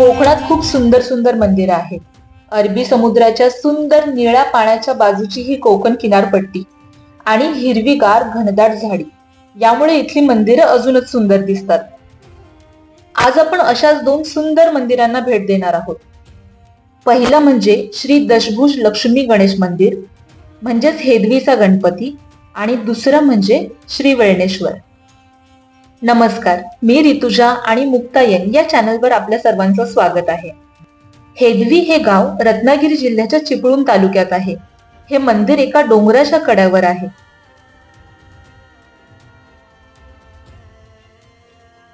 कोकणात खूप सुंदर सुंदर मंदिरं आहेत. अरबी समुद्राच्या सुंदर निळ्या पाण्याच्या बाजूची ही कोकण किनारपट्टी आणि हिरवीगार घनदाट झाडी. यामुळे इथली मंदिरं अजूनच सुंदर दिसतात. आज आपण अशाच दोन सुंदर मंदिरांना भेट देणार आहोत. पहिलं म्हणजे श्री दशभुज लक्ष्मी गणेश मंदिर म्हणजेच हेदवीचा गणपती आणि दुसरं म्हणजे श्री वेळणेश्वर. नमस्कार मी ऋतुजा आणि मुक्तायन या चॅनलवर आपल्या सर्वांचं स्वागत आहे. हेदवी हे गाव रत्नागिरी जिल्ह्याच्या चिपळूण तालुक्यात आहे. हे मंदिर एका डोंगराच्या कड्यावर आहे.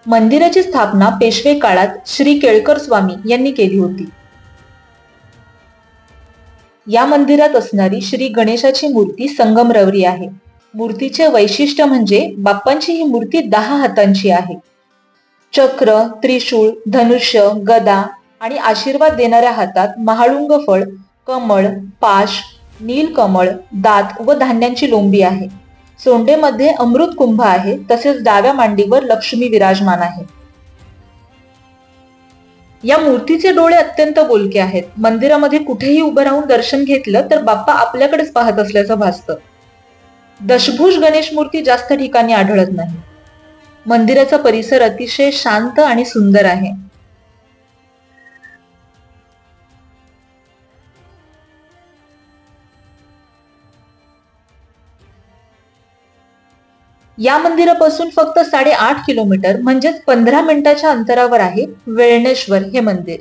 मंदिराची स्थापना पेशवे काळात श्री केळकर स्वामी यांनी केली होती. या मंदिरात असणारी श्री गणेशाची मूर्ती संगमरवरी आहे. मूर्तीचे वैशिष्ट्य म्हणजे बाप्पांची ही मूर्ती दहा हातांची आहे. चक्र त्रिशूळ धनुष्य गदा आणि आशीर्वाद देणाऱ्या हातात महाळुंग फळ कमळ पाश नीलकमळ दात व धान्यांची लोंबी आहे. सोंडेमध्ये अमृत कुंभ आहे तसेच डाव्या मांडीवर लक्ष्मी विराजमान आहे. या मूर्तीचे डोळे अत्यंत बोलके आहेत. मंदिरामध्ये कुठेही उभं राहून दर्शन घेतलं तर बाप्पा आपल्याकडेच पाहत असल्याचं भासतं. दशभुज गणेश मूर्ती जास्त ठिकाणी आढळत नाही. मंदिराचा परिसर अतिशय शांत आणि सुंदर आहे. या मंदिरापासून फक्त साडेआठ किलोमीटर म्हणजेच पंधरा मिनिटाच्या अंतरावर आहे वेळणेश्वर हे मंदिर.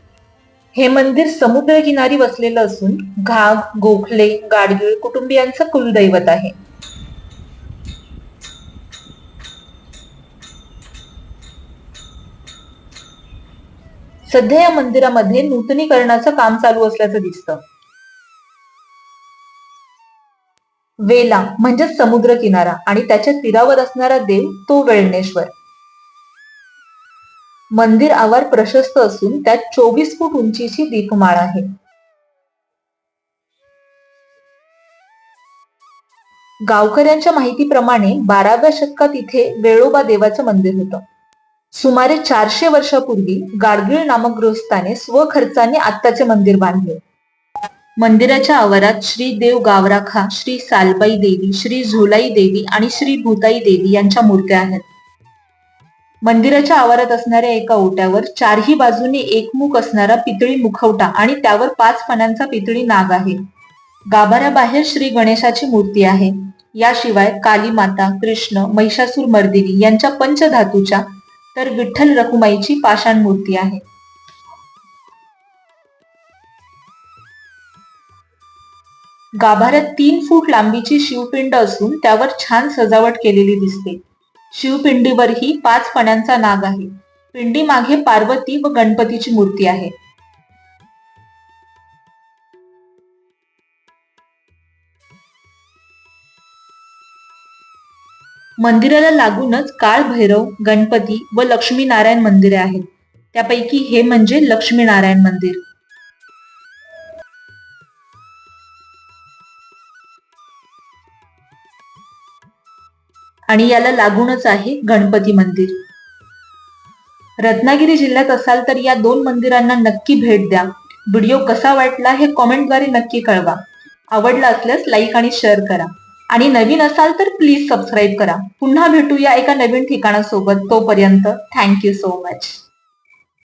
हे मंदिर समुद्रकिनारी वसलेलं असून घाग गोखले गाडगीळ कुटुंबियांचं कुलदैवत आहे. सध्या या मंदिरामध्ये नूतनीकरणाचं काम चालू असल्याचं दिसतं. वेला म्हणजेच समुद्र किनारा आणि त्याच्या तीरावर असणारा देव तो वेळणेश्वर. मंदिर आवार प्रशस्त असून त्यात चोवीस फूट उंचीची दीपमाळ आहे. गावकऱ्यांच्या माहितीप्रमाणे बाराव्या शतकात इथे वेळोबा देवाचं मंदिर होतं. सुमारे चारशे वर्षापूर्वी गाडगीळ नामक गृहस्थाने स्वखर्चाने आत्ताचे मंदिर बांधले. मंदिराच्या आवारात श्री देव गावराखा श्री सालबाई देवी श्री झोलाई देवी आणि श्री भूताई देवी यांच्या मूर्त्या आहेत. मंदिराच्या आवारात असणाऱ्या एका ओट्यावर चारही बाजूने एकमुख असणारा पितळी मुखवटा आणि त्यावर पाच पानांचा पितळी नाग आहे. गाभाऱ्याबाहेर श्री गणेशाची मूर्ती आहे. याशिवाय काली माता कृष्ण महिषासूर मर्दिनी यांच्या पंचधातूच्या तर विठ्ठल रखुमाईची पाषाण मूर्ती आहे. गाभाऱ्यात तीन फूट लांबीची शिवपिंड असून त्यावर छान सजावट केलेली दिसते. शिवपिंडीवरही पाच पण्यांचा नाग आहे. पिंडी मागे पार्वती व गणपतीची मूर्ती आहे. मंदिराला लागूनच काळ भैरव गणपती व लक्ष्मीनारायण मंदिरे आहेत. त्यापैकी हे म्हणजे लक्ष्मीनारायण मंदिर. आणि याला लागूनच आहे गणपती मंदिर. रत्नागिरी जिल्ह्यात असाल तर या दोन मंदिरांना नक्की भेट द्या. व्हिडिओ कसा वाटला हे कॉमेंटद्वारे नक्की कळवा. आवडला असल्यास लाईक आणि शेअर करा. आणि नवीन असाल तर प्लीज सबस्क्राईब करा. पुन्हा भेटूया एका नवीन ठिकाणासोबत. तोपर्यंत थँक्यू सो मच